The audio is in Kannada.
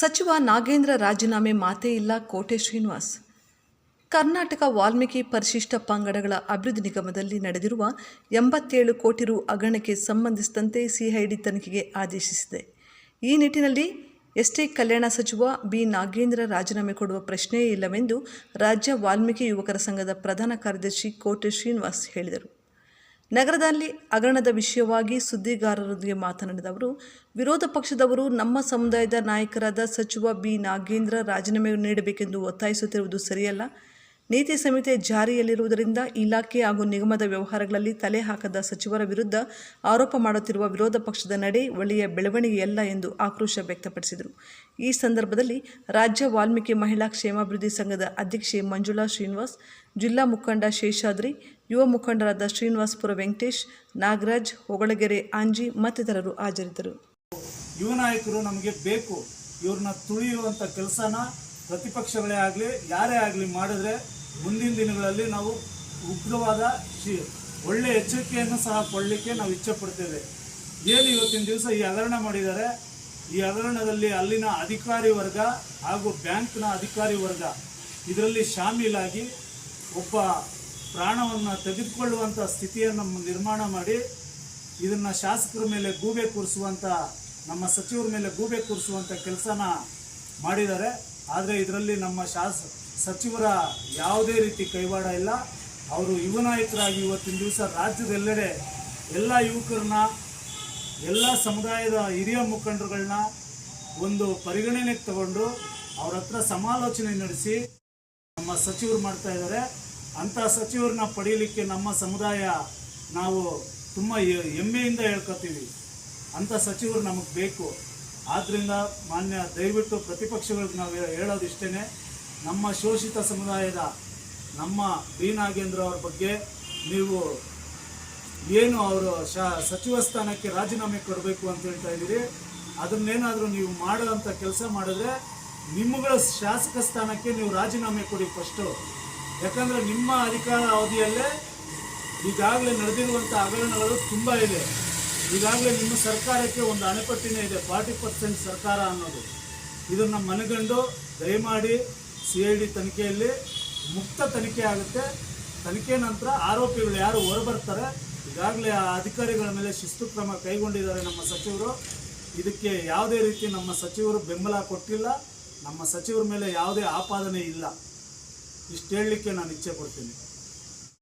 ಸಚಿವ ನಾಗೇಂದ್ರ ರಾಜೀನಾಮೆ ಮಾತೇ ಇಲ್ಲ ಕೋಟೆ ಶ್ರೀನಿವಾಸ್. ಕರ್ನಾಟಕ ವಾಲ್ಮೀಕಿ ಪರಿಶಿಷ್ಟ ಪಂಗಡಗಳ ಅಭಿವೃದ್ಧಿ ನಿಗಮದಲ್ಲಿ ನಡೆದಿರುವ ಎಂಬತ್ತೇಳು ಕೋಟಿ ರು ಅಗಣಕ್ಕೆ ಸಂಬಂಧಿಸಿದಂತೆ ಸಿಐಡಿ ತನಿಖೆಗೆ ಆದೇಶಿಸಿದೆ. ಈ ನಿಟ್ಟಿನಲ್ಲಿ ಎಸ್ಟಿ ಕಲ್ಯಾಣ ಸಚಿವ ಬಿ ನಾಗೇಂದ್ರ ರಾಜೀನಾಮೆ ಕೊಡುವ ಪ್ರಶ್ನೆಯೇ ಇಲ್ಲವೆಂದು ರಾಜ್ಯ ವಾಲ್ಮೀಕಿ ಯುವಕರ ಸಂಘದ ಪ್ರಧಾನ ಕಾರ್ಯದರ್ಶಿ ಕೋಟೆ ಶ್ರೀನಿವಾಸ್ ಹೇಳಿದರು. ನಗರದಲ್ಲಿ ಹಗರಣದ ವಿಷಯವಾಗಿ ಸುದ್ದಿಗಾರರೊಂದಿಗೆ ಮಾತನಾಡಿದ ಅವರು, ವಿರೋಧ ಪಕ್ಷದವರು ನಮ್ಮ ಸಮುದಾಯದ ನಾಯಕರಾದ ಸಚಿವ ಬಿ ನಾಗೇಂದ್ರ ರಾಜೀನಾಮೆ ನೀಡಬೇಕೆಂದು ಒತ್ತಾಯಿಸುತ್ತಿರುವುದು ಸರಿಯಲ್ಲ. ನೀತಿ ಸಂಹಿತೆ ಜಾರಿಯಲ್ಲಿರುವುದರಿಂದ ಇಲಾಖೆ ಹಾಗೂ ನಿಗಮದ ವ್ಯವಹಾರಗಳಲ್ಲಿ ತಲೆ ಹಾಕದ ಸಚಿವರ ವಿರುದ್ಧ ಆರೋಪ ಮಾಡುತ್ತಿರುವ ವಿರೋಧ ಪಕ್ಷದ ನಡೆ ಒಳ್ಳೆಯ ಬೆಳವಣಿಗೆಯಲ್ಲ ಎಂದು ಆಕ್ರೋಶ ವ್ಯಕ್ತಪಡಿಸಿದರು. ಈ ಸಂದರ್ಭದಲ್ಲಿ ರಾಜ್ಯ ವಾಲ್ಮೀಕಿ ಮಹಿಳಾ ಕ್ಷೇಮಾಭಿವೃದ್ಧಿ ಸಂಘದ ಅಧ್ಯಕ್ಷೆ ಮಂಜುಳಾ ಶ್ರೀನಿವಾಸ್, ಜಿಲ್ಲಾ ಮುಖಂಡ ಶೇಷಾದ್ರಿ, ಯುವ ಮುಖಂಡರಾದ ಶ್ರೀನಿವಾಸ್ಪುರ ವೆಂಕಟೇಶ್, ನಾಗರಾಜ್, ಹೊಗಳಗೆರೆ ಆಂಜಿ ಮತ್ತಿತರರು ಹಾಜರಿದ್ದರು. ಯುವ ನಾಯಕರು ನಮಗೆ ಬೇಕು. ಇವ್ರನ್ನ ತುಳಿಯುವಂಥ ಕೆಲಸನ ಪ್ರತಿಪಕ್ಷಗಳೇ ಆಗಲಿ, ಯಾರೇ ಆಗಲಿ ಮಾಡಿದ್ರೆ ಮುಂದಿನ ದಿನಗಳಲ್ಲಿ ನಾವು ಉಗ್ರವಾದ ಒಳ್ಳೆ ಎಚ್ಚರಿಕೆಯನ್ನು ಸಹ ಕೊಡಲಿಕ್ಕೆ ನಾವು ಇಚ್ಛೆ ಪಡ್ತೇವೆ ಏನು ಇವತ್ತಿನ ದಿವಸ ಈ ಹಗರಣ ಮಾಡಿದ್ದಾರೆ, ಈ ಹಗರಣದಲ್ಲಿ ಅಲ್ಲಿನ ಅಧಿಕಾರಿ ವರ್ಗ ಹಾಗೂ ಬ್ಯಾಂಕ್ನ ಅಧಿಕಾರಿ ವರ್ಗ ಇದರಲ್ಲಿ ಶಾಮೀಲಾಗಿ ಒಬ್ಬ ಪ್ರಾಣವನ್ನು ತೆಗೆದುಕೊಳ್ಳುವಂಥ ಸ್ಥಿತಿಯನ್ನು ನಿರ್ಮಾಣ ಮಾಡಿ ಇದನ್ನು ಶಾಸಕರ ಮೇಲೆ ಗೂಬೆ ಕೂರಿಸುವಂಥ ನಮ್ಮ ಸಚಿವರ ಮೇಲೆ ಗೂಬೆ ಕೂರಿಸುವಂಥ ಕೆಲಸನ ಮಾಡಿದ್ದಾರೆ. ಆದರೆ ಇದರಲ್ಲಿ ನಮ್ಮ ಶಾಸ ಸಚಿವರ ಯಾವುದೇ ರೀತಿ ಕೈವಾಡ ಇಲ್ಲ. ಅವರು ಯುವ ನಾಯಕರಾಗಿ ಇವತ್ತಿನ ದಿವಸ ರಾಜ್ಯದೆಲ್ಲೆಡೆ ಎಲ್ಲ ಯುವಕರನ್ನ, ಎಲ್ಲ ಸಮುದಾಯದ ಹಿರಿಯ ಮುಖಂಡರುಗಳನ್ನ ಒಂದು ಪರಿಗಣನೆಗೆ ತಗೊಂಡು ಅವ್ರ ಹತ್ರ ಸಮಾಲೋಚನೆ ನಡೆಸಿ ನಮ್ಮ ಸಚಿವರು ಮಾಡ್ತಾ ಇದ್ದಾರೆ. ಅಂಥ ಸಚಿವರನ್ನ ಪಡೀಲಿಕ್ಕೆ ನಮ್ಮ ಸಮುದಾಯ ನಾವು ತುಂಬ ಹೆಮ್ಮೆಯಿಂದ ಹೇಳ್ಕೊತೀವಿ. ಅಂಥ ಸಚಿವರು ನಮಗೆ ಬೇಕು. ಆದ್ದರಿಂದ ಮಾನ್ಯ ದಯವಿಟ್ಟು ಪ್ರತಿಪಕ್ಷಗಳಿಗೆ ನಾವು ಹೇಳೋದಿಷ್ಟೇ ನಮ್ಮ ಶೋಷಿತ ಸಮುದಾಯದ ನಮ್ಮ ಬಿ ನಾಗೇಂದ್ರ ಅವ್ರ ಬಗ್ಗೆ ನೀವು ಏನು ಅವರು ಶಾ ಸಚಿವ ಸ್ಥಾನಕ್ಕೆ ರಾಜೀನಾಮೆ ಕೊಡಬೇಕು ಅಂತ ಹೇಳ್ತಾ ಇದ್ದೀರಿ. ಅದನ್ನೇನಾದರೂ ನೀವು ಮಾಡೋಂಥ ಕೆಲಸ ಮಾಡಿದ್ರೆ ನಿಮ್ಮಗಳ ಶಾಸಕ ಸ್ಥಾನಕ್ಕೆ ನೀವು ರಾಜೀನಾಮೆ ಕೊಡಿ ಫಸ್ಟು ಯಾಕಂದರೆ ನಿಮ್ಮ ಅಧಿಕಾರ ಅವಧಿಯಲ್ಲೇ ಈಗಾಗಲೇ ನಡೆದಿರುವಂಥ ಹಗರಣಗಳು ತುಂಬ ಇದೆ. ಈಗಾಗಲೇ ನಿಮ್ಮ ಸರ್ಕಾರಕ್ಕೆ ಒಂದು ಅಣೆಪಟ್ಟಿನೇ ಇದೆ, ಫಾರ್ಟಿ ಪರ್ಸೆಂಟ್ ಸರ್ಕಾರ ಅನ್ನೋದು. ಇದನ್ನು ಮನಗಂಡು ದಯಮಾಡಿ ಸಿ ಐ ಡಿ ತನಿಖೆಯಲ್ಲಿ ಮುಕ್ತ ತನಿಖೆ ಆಗುತ್ತೆ. ತನಿಖೆ ನಂತರ ಆರೋಪಿಗಳು ಯಾರು ಹೊರಬರ್ತಾರೆ, ಈಗಾಗಲೇ ಆ ಅಧಿಕಾರಿಗಳ ಮೇಲೆ ಶಿಸ್ತು ಕ್ರಮ ಕೈಗೊಂಡಿದ್ದಾರೆ ನಮ್ಮ ಸಚಿವರು. ಇದಕ್ಕೆ ಯಾವುದೇ ರೀತಿ ನಮ್ಮ ಸಚಿವರು ಬೆಂಬಲ ಕೊಟ್ಟಿಲ್ಲ. ನಮ್ಮ ಸಚಿವರ ಮೇಲೆ ಯಾವುದೇ ಆಪಾದನೆ ಇಲ್ಲ. ಇಷ್ಟು ಹೇಳಲಿಕ್ಕೆ ನಾನು ಇಚ್ಛೆ ಪಡ್ತೀನಿ